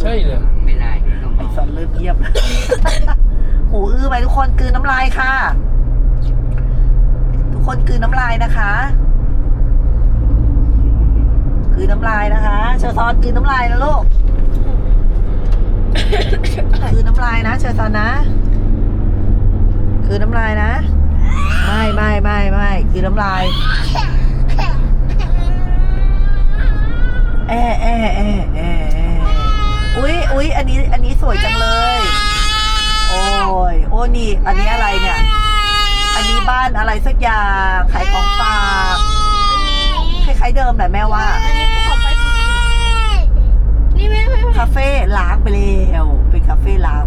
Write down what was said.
เยี่ยมหูอื้อไปทุกคนกลืนน้ำลายค่ะ ทุกคนกลืนน้ำลายนะคะกลืนน้ำลายนะคะ เชอร์ซอนกลืนน้ำลายนะลูกกลืนน้ำลายนะ เชอร์ซอนนะกลืนน้ำลายนะ ไม่ไม่ไม่ไม่กลืนน้ำลาย แอะแอะแอะแอะแอะ อุ๊ยอุ๊ยอันนี้อันนี้สวยจังเลย โอ้ยโอ้นี่ อันนี้อะไรเนี่ย อันนี้บ้านอะไรสักอย่างขายของฝากคล้ายๆเดิมแหละแม่ว่า อันนี้ภูเขาไฟฟูจินี่ไม่ไม่ไม่คาเฟ่ล้างไปแล้วเป็นคาเฟ่ล้าง